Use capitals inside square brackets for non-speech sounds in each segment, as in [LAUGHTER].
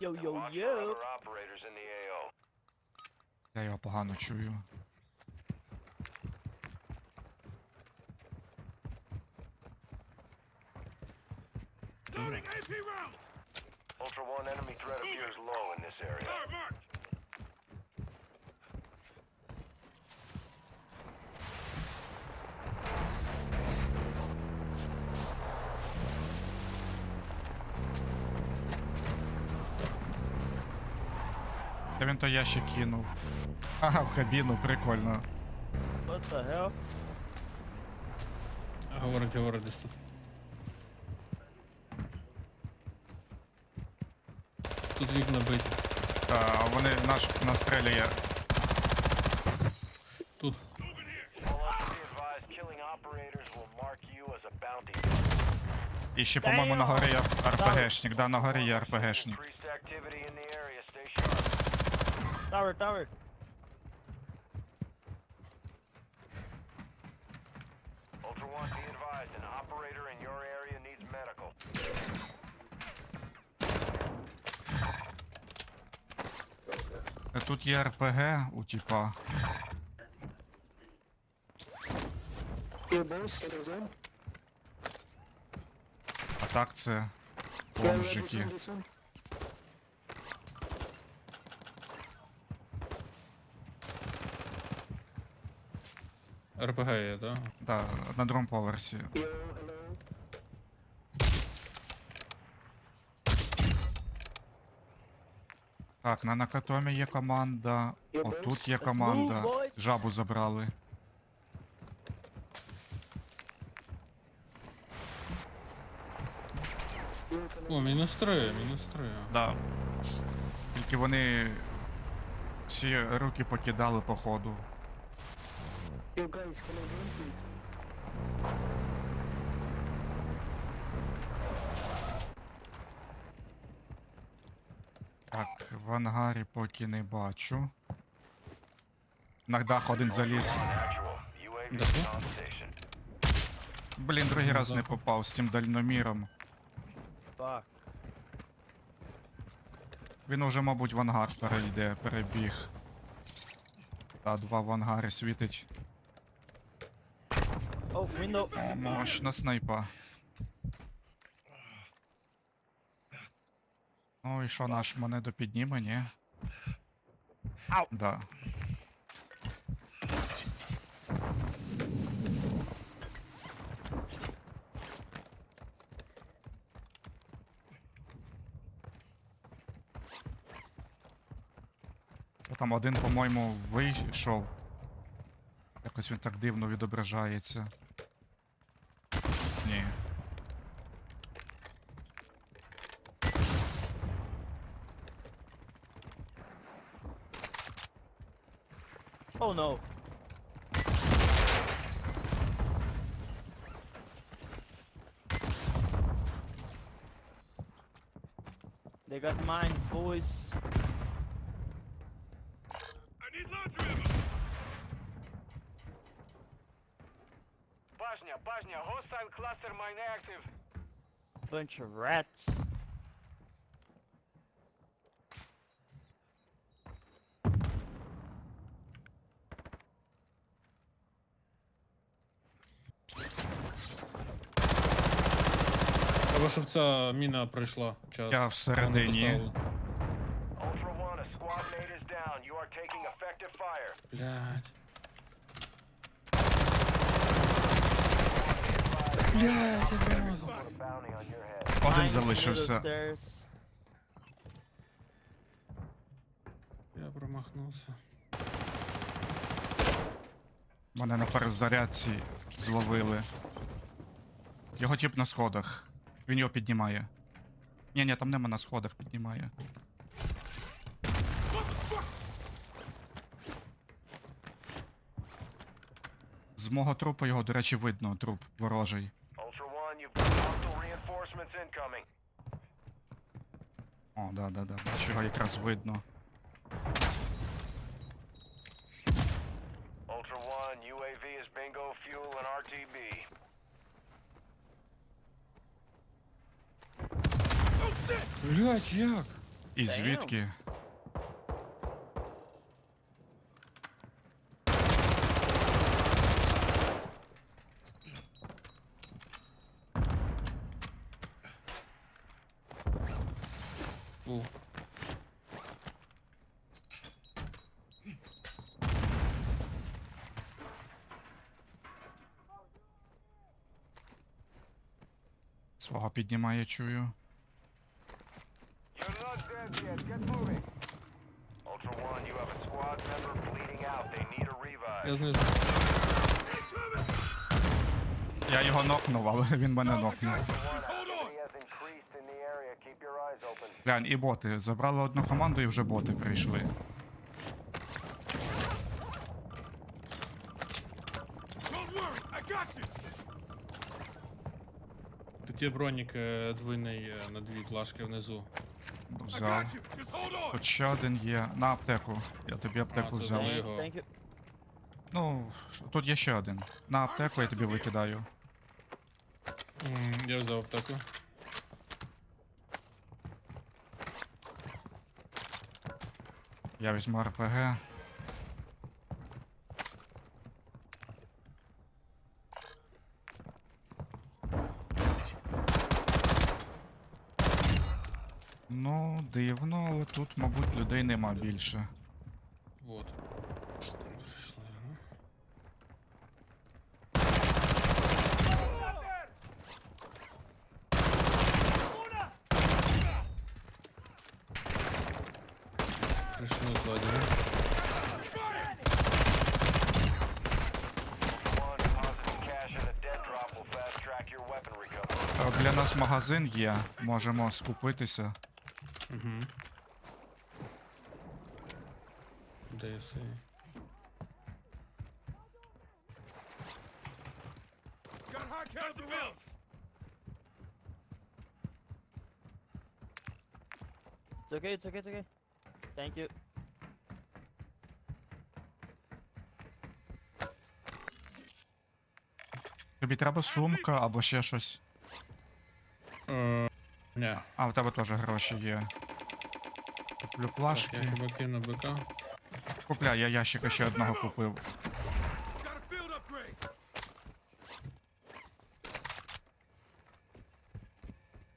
Йо-йо-йо. operators in the AO. Я його погано чую. Ultra One enemy threat appears low in this area. Та він то ящик кинув. [LAUGHS] Ага, в кабіну, прикольно. What the hell? Говорить, говорить десь тут. Тут вікна биті. Та вони наш настрелює. Тут. І ще, по-моєму, на горі є РПГшник, да, на горі є РПГшник. Increased activity in the area. Stay sharp. Tower, tower. Ultra One, be advised, an operator in your area needs medical. Е, Тут є РПГ у типа. Yeah, boys, what is that? А так це yeah, this one, this one. РПГ є, да? Да, на другому поверсі. Так, на Накатомі є команда. Отут є команда. Жабу забрали. О, мінус три, мінус три. Да. Тільки вони всі руки покидали по ходу. Yo, guys, can I join, please? Так, в ангарі поки не бачу. На дах один заліз. Блін, другий раз не попав з цим дальноміром. Fuck. Він уже, мабуть, в ангар перейде, перебіг. Та два в ангарі світить. Oh, window. О, мощна снайпа. Ну і що, наш монету підніме, ні? Ау. Да. Там один, по-моєму, вийшов. Якось він так дивно відображається. Ні. Oh no. They got mines, boys. active. Bunch of rats. Або щоб ця міна пройшла час. Я всередині. Погано Ultra One, a squad mate is down. You are taking effective fire. поставили. Блядь. Блядь, Один залишився. Я промахнувся. Мене на перезарядці зловили. Його тип на сходах. Він його піднімає. Ні, ні, там нема на сходах піднімає. З мого трупу його, до речі, видно, труп ворожий. О, да, да, да. Бачу, його якраз видно. Ultra One, UAV is bingo fuel and RTB. Блядь, як? І звідки? Need a revive. Я знизу. Я його нокнув, але [LAUGHS] він мене нокнув. Глянь, і боти. Забрали одну команду і вже боти прийшли. Тут є бронік е, двойний е, на дві плашки внизу. Взяв. Тут ще один є. На аптеку. Я тобі аптеку це взяв. його. thank you. Ну, ш- тут є ще один. На аптеку я тобі викидаю. М, Я взяв аптеку. Я візьму РПГ. Ну, дивно, але тут, мабуть, людей нема більше. Вот. Прийшли, ну. Прийшли ззаді. Для нас магазин є, можемо скупитися. Угу. Сей? It's okay, it's okay, it's okay. Thank you. Тобі треба сумка або ще щось. Е, Ні. А, в тебе теж гроші є. Куплю Так, плашки. я хіба кину БК. Купляй, я ящика ще одного купив.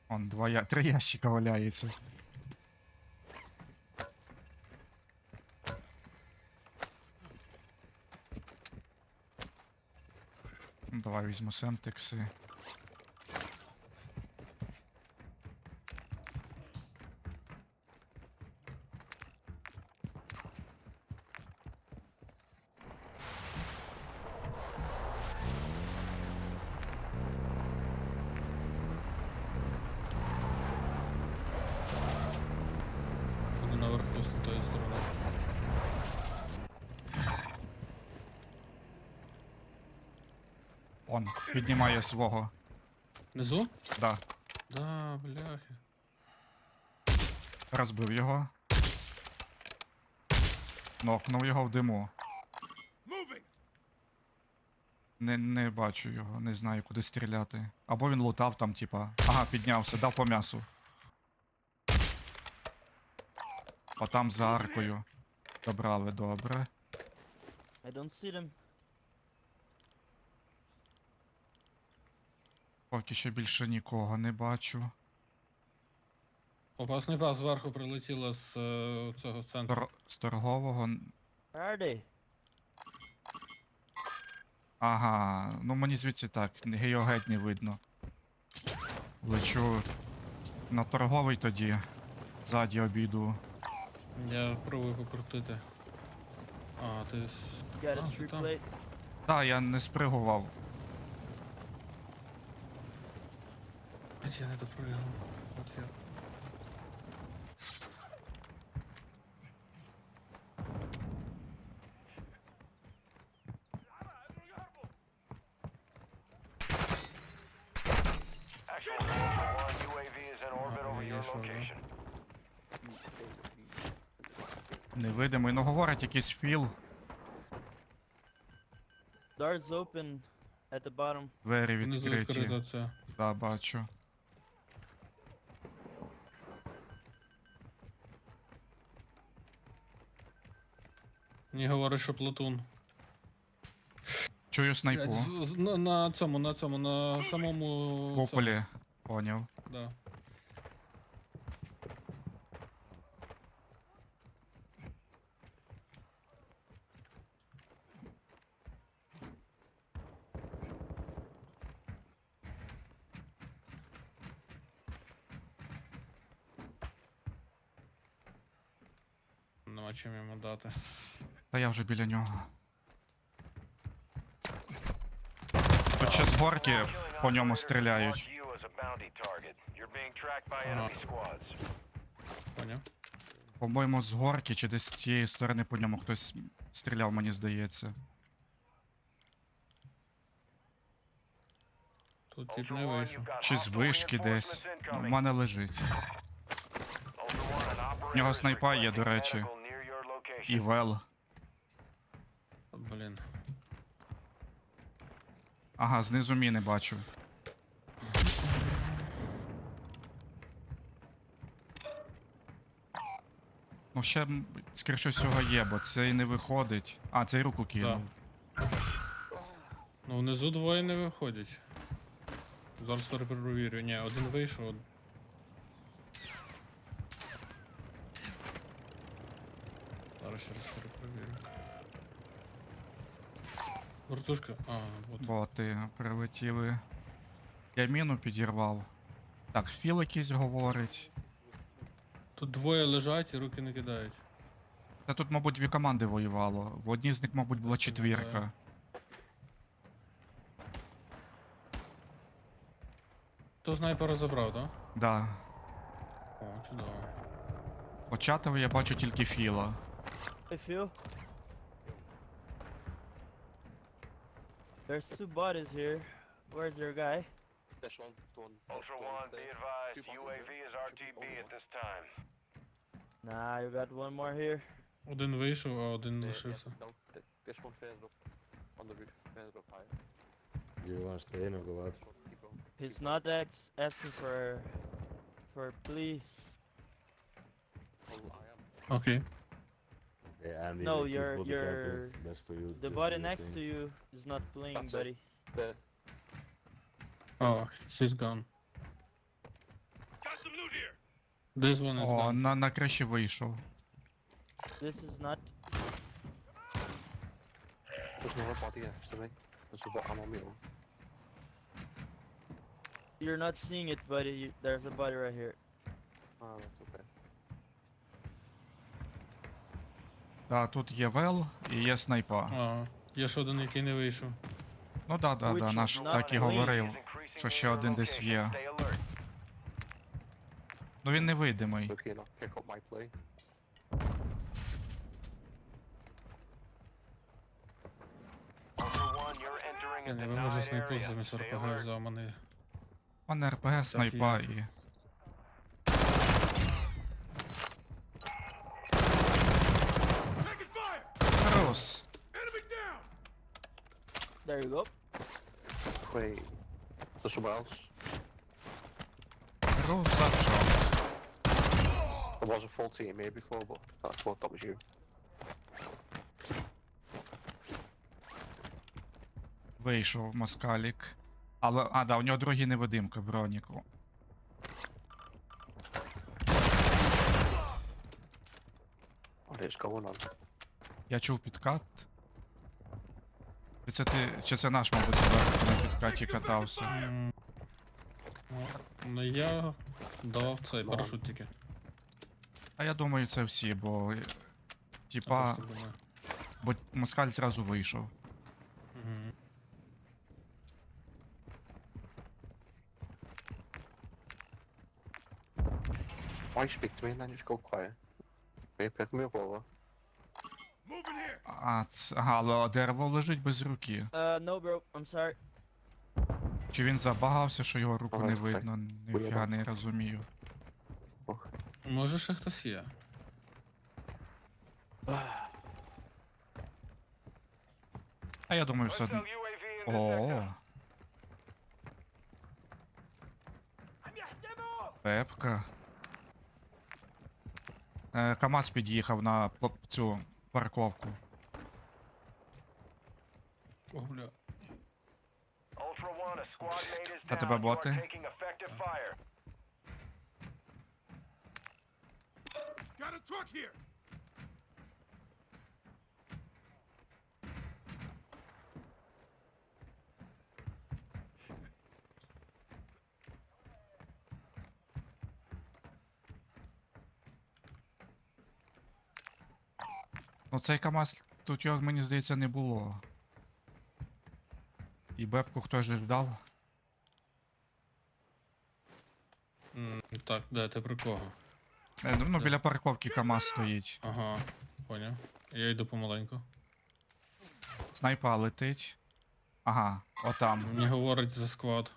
Он два я... три ящика валяється. Давай візьму сентекси. Буду наверху з тої сторони. Он піднімає свого. Внизу? Да. Да, бляхи. Розбив його. Нокнув його в диму. Не, не бачу його, не знаю куди стріляти. Або він лутав там, типа. Ага, піднявся, дав по м'ясу. А там за аркою. Добрали, добре. I don't see them. Поки що більше нікого не бачу. Опасний пас зверху прилетіло з е, цього центру. Тор... З торгового. н- they? Ага, ну мені звідси так, його геть не видно. Лечу на торговий тоді. Ззаді обіду. Я пробую покрутити. А, ти. с- Got А, ти tree там. plate. Та, я не спригував. Блядь, Я не допригав. От я. Actual Ultra One, UAV is in orbit over your є що, да? location. Невидимий, ну говорить якийсь філ. Doors open at the bottom. Двері Внизу відкриті. відкрита. Да, бачу. Мені говорить, що платун. Чую Блядь, снайпу. з- з- на, на цьому, на цьому, на самому. Поняв. цьому, Да. Нема чим йому дати. Та я вже біля нього. Тут ще з горки по ньому стріляють. Ага. Поняв? По-моєму, з горки чи десь з цієї сторони по ньому хтось стріляв, мені здається. Тут тип не вийшов. Чи з вишки десь. reinforcements Ну, мене лежить. Operator нього снайпа є, до речі. І вел. Блін. Ага, знизу міни бачу. Ну ще, скоріше всього, є, бо цей не виходить. А, цей руку кинув. Ну внизу двоє не виходять. Зараз перепровірю. Ні, один вийшов. Зараз ще раз перепровірю. Вертушка. А, от. Боти прилетіли. Я міну підірвав. Так, філ якийсь говорить. Тут двоє лежать і руки не кидають. Та тут, мабуть, дві команди воювало. В одній з них, мабуть, була четвірка. То снайпера забрав, так? Да. О, чудово. Початого я бачу тільки філа. I There's two bodies here. Where's your guy? Ultra One, be advised, UAV is RTB at this time. Nah, you got one more here. Один вийшов, а один лишився. There's one further up on the roof, further up higher. Do you want to stay in or go out? Keep going. He's not ex- asking for for a plea. Oh, I am. Окей. Yeah, Andy, No, like, keep you're- body you're- camping, Best for you. The just body do your next to thing. you is not playing, That's it. buddy. There. О, he's gone. This one is О, gone. на, на криші вийшов. This is not. There's another body next to me. There's a bot I'm on my own. You're not seeing it, buddy. You, there's a body right here. Ah, that's okay. Да, тут є вел і є снайпа. А, є ще один, який не вийшов. Ну да, да, да, наш так і говорив. Що ще один десь є. Ну він невидимий. A Я не ви може denied снайпу замість РПГ взяв мене. У мене РПГ, снайпа і. Рус! There you go. Wait. There's someone else. Рус, за що? There was a full team here before, but I thought that was you. Вийшов москалік. Але. А, да, у нього другий невидимка, броніку. What is going on? Я чув підкат. Чи це ти. Чи це наш, мабуть, сюди на підкаті катався? Ну, я давав цей парашут тільки. А я думаю, це всі, бо. Типа. Бо москаль зразу вийшов. Мгм. Why speak to me and then just go quiet? Can you pick me up over? А, ц... ага, але дерево лежить без руки. Uh, no, bro. I'm sorry. Чи він забагався, що його руку Ага, не так. видно, ніфіга не розумію. Може ще хтось є. А я думаю, все Hostile одно. UAV in this sector. О. Пепка. Е, КамАЗ під'їхав на по- цю парковку. О, бля. Ultra One, a squad mate is down. тебе боти? taking effective fire. Ну цей КАМАЗ, тут його, мені здається, не було. І бебку хтось же дав. М, Так, де ти про кого? Е, Ну, біля парковки КАМАЗ стоїть. Ага, поняв. Я йду помаленьку. Снайпа летить. Ага, отам. Мені говорить за сквад.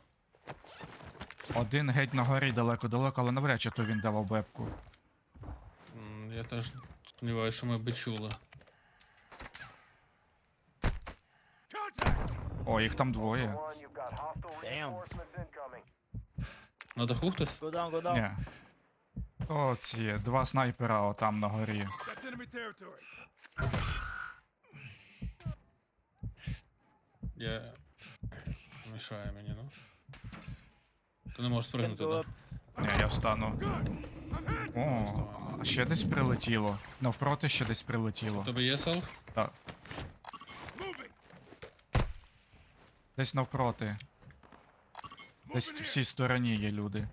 Один геть на горі далеко-далеко, але навряд чи то він давав бебку. М, Я теж сподіваюся, що ми би чули. О, їх там двоє. Damn. На даху хтось? Go down, go down. Ні. О, ці, два снайпера отам на горі. Я... Мішає мені, ну. Ти не можеш спригнути, go так? up. Ні, я встану. О, а ще десь прилетіло. Навпроти ще десь У прилетіло. тебе є селф? Так. Десь навпроти. Десь в цій стороні є люди.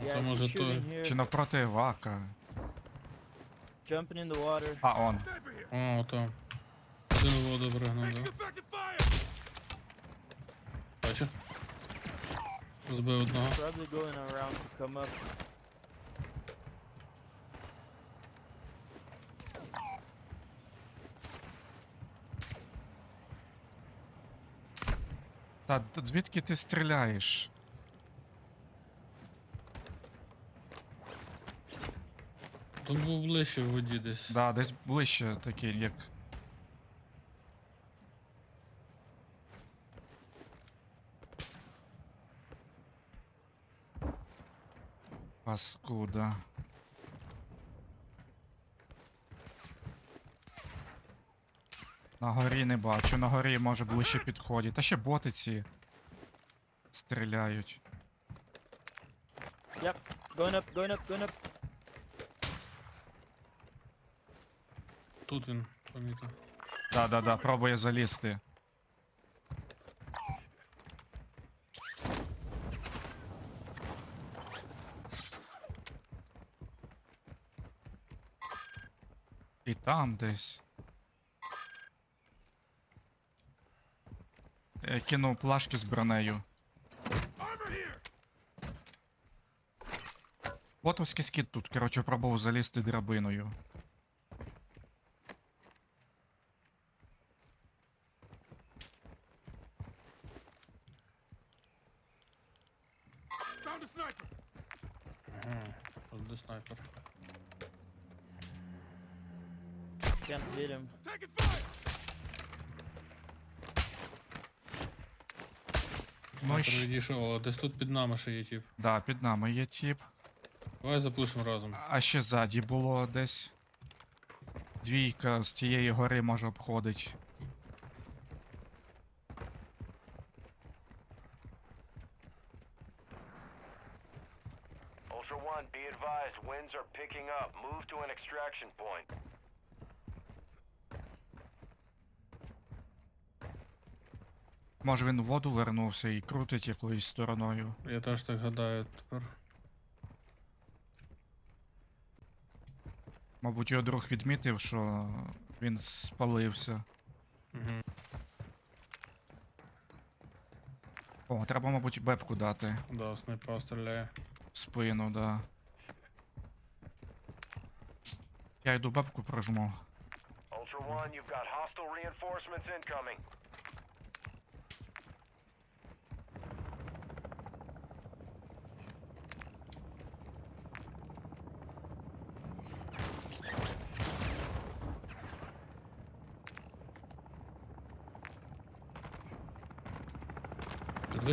А Yeah, то може shooting Чи навпроти Вака. Jumping in the water. А, он. О, там. Один у воду пригнув, да? Бачу. Збив одного. Probably going around to come up. Та звідки ти стріляєш? Тут був ближче в воді десь. Да, десь ближче такий, як. Паскуда. На горі не бачу, на горі може ближче підходять. Та ще боти ці стріляють. Yep. Going up, going up, going up. Тут він помітив. Да, да, да, пробує залізти. І там десь. Кинув плашки з бронею. Ботовський скіт тут, коротше, пробував залізти драбиною. Ага. Тут де снайпер. Hit Ну і Снайпер щ- відійшов, але десь тут під нами ще є тип. Да, під нами є тіп. Давай запушимо разом. А ще ззаді було десь. Двійка з тієї гори може обходить. Ultra One, be advised, winds are picking up. Move to an extraction point. Може він в воду вернувся і крутить якоюсь стороною. Я теж так гадаю тепер. Мабуть, його друг відмітив, що він спалився. Угу. О, треба, мабуть, бебку дати. Да, снайпа стріляє. В спину, да. Я йду бебку прожму. Ultra One, you've got hostile reinforcements incoming.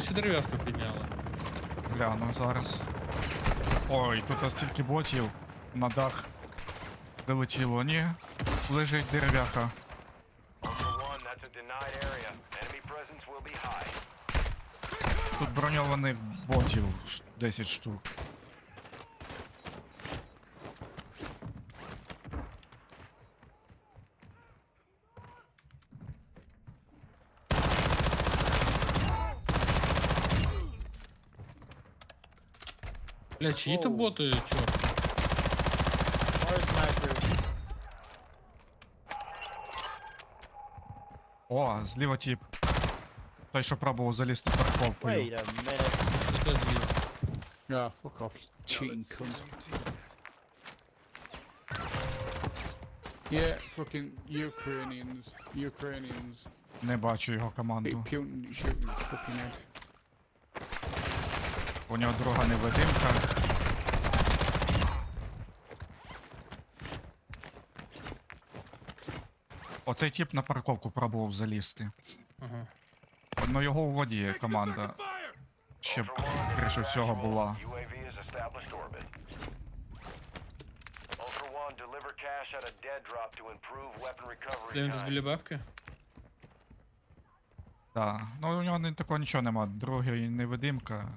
Ще дерев'яшку підняли. Гляну зараз. Ой, тут стільки ботів на дах. долетіло. ні. Лежить дерев'яха. Тут броньованих ботів 10 штук. Бля, чиї то Оу. боти, чорт? More snipers. О, зліва тіп. Той, що пробував залізти парковкою. Wait a minute. Це де зліва? Ah, fuck off, you cheating cunt. Yeah, fucking Ukrainians. Ukrainians. Не бачу його Big команду. Putin shooting his fucking head. У нього друга невидимка. Оцей тіп на парковку пробував залізти. Ага. Ну його у воді є команда. Ще б, Ultra One, скоріше you're всього, була. Де він десь бабки? Так. Ну у нього не такого нічого нема. Другий невидимка.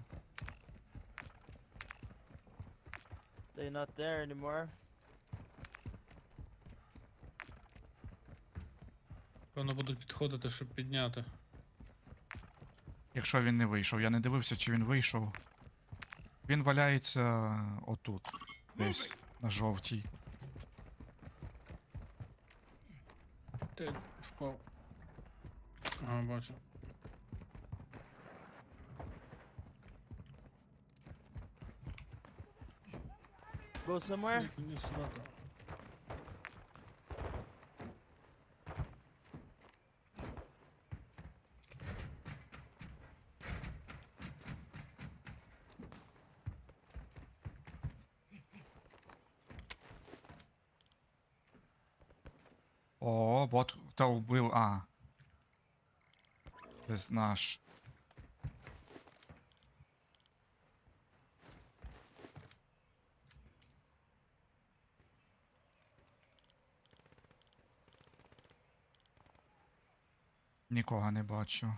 They're not there anymore. Певно будуть підходити, щоб підняти. Якщо він не вийшов. Я не дивився, чи він вийшов. Він валяється отут. Десь на жовтій. Ти впав. Ага, бачу. Go somewhere. Ні, срака. О, бот та вбив. А. Це наш. Нікого не бачу.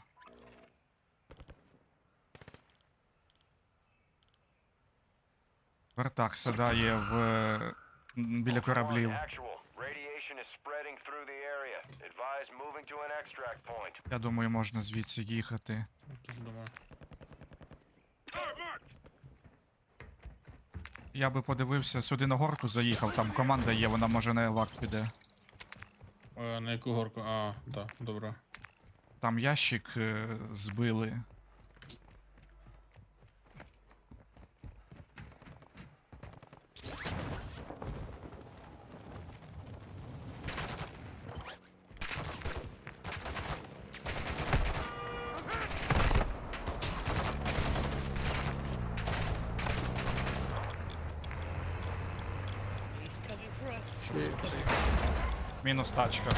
Вертак сідає в е, біля кораблів. Я думаю, можна звідси їхати. Я би подивився, сюди на горку заїхав, там команда є, вона може на елак піде. Е, на яку горку? А, так, добре. Там ящик е, збили. Shit. Мінус тачка.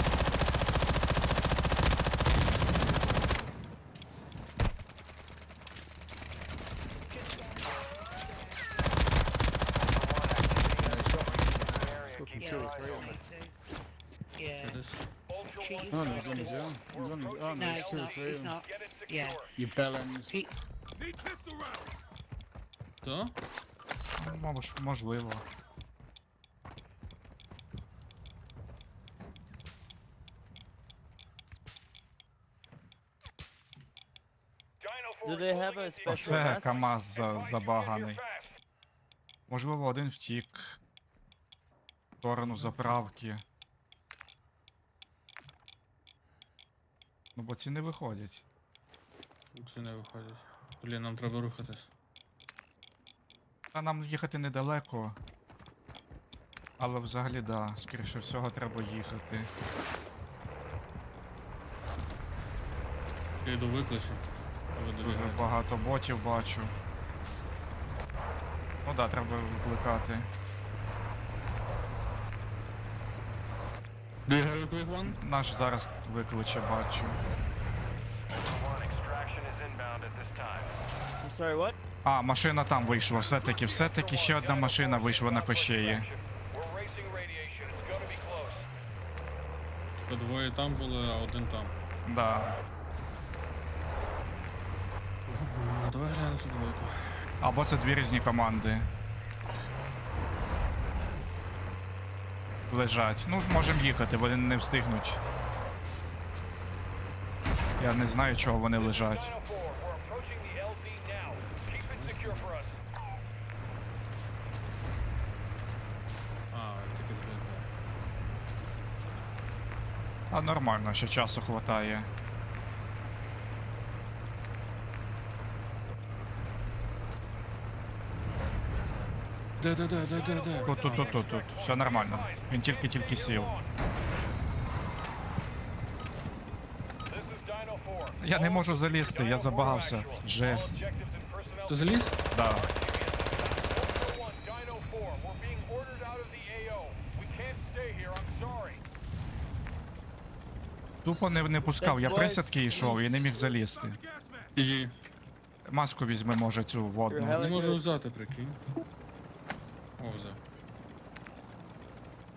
Oh, no, it's two or not. Yeah. You bellends. He? Ну, мож- можливо. Do they have a special Оце? КАМАЗ за- забаганий. Можливо, один втік. В сторону заправки. Ну, бо ці не виходять. Це не виходить. Блін, нам треба рухатись. А нам їхати недалеко. Але взагалі, да, скоріше всього, треба їхати. Я йду викличу. Дуже багато ботів бачу. Ну да, треба викликати. Do you have a quick one? Наш зараз викличе, бачу. I'm sorry, what? А, машина там вийшла, все-таки, все-таки ще одна машина вийшла на кощеї. То двоє там були, а один там. Да. Ну, давай глянемо цю двойку. Або це дві різні команди. Лежать. Ну, можемо їхати, вони не встигнуть. Я не знаю, чого вони лежать. Dino 4, we're approaching the LZ now. Keep it secure for us. А, тільки двойка. А нормально, ще часу хватає. Де, де, де, де, де, де? Тут, тут, тут, тут, тут. Все нормально. Він тільки-тільки сів. This is Dino 4. Я не можу залізти, я забагався. Жесть. Ти заліз? Да. Ultra One, Dino 4, we're being ordered out of the AO. We can't stay here, I'm sorry. Тупо не, не пускав. Я присядки йшов і не міг залізти. Її. Маску візьми, може, цю водну. Не можу взяти, прикинь. О, взяв.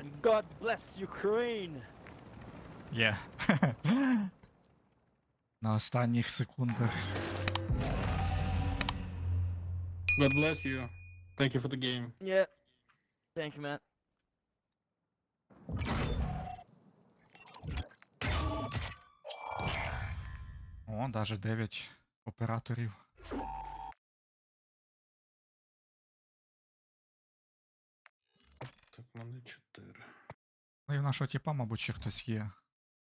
And God bless Ukraine. Є. [LAUGHS] На останніх секундах. God bless you. Thank you for the game. Yeah. Thank you, man. О, даже 9 операторів. Мене чотири. Ну і в нашого тіпа, мабуть, ще хтось є.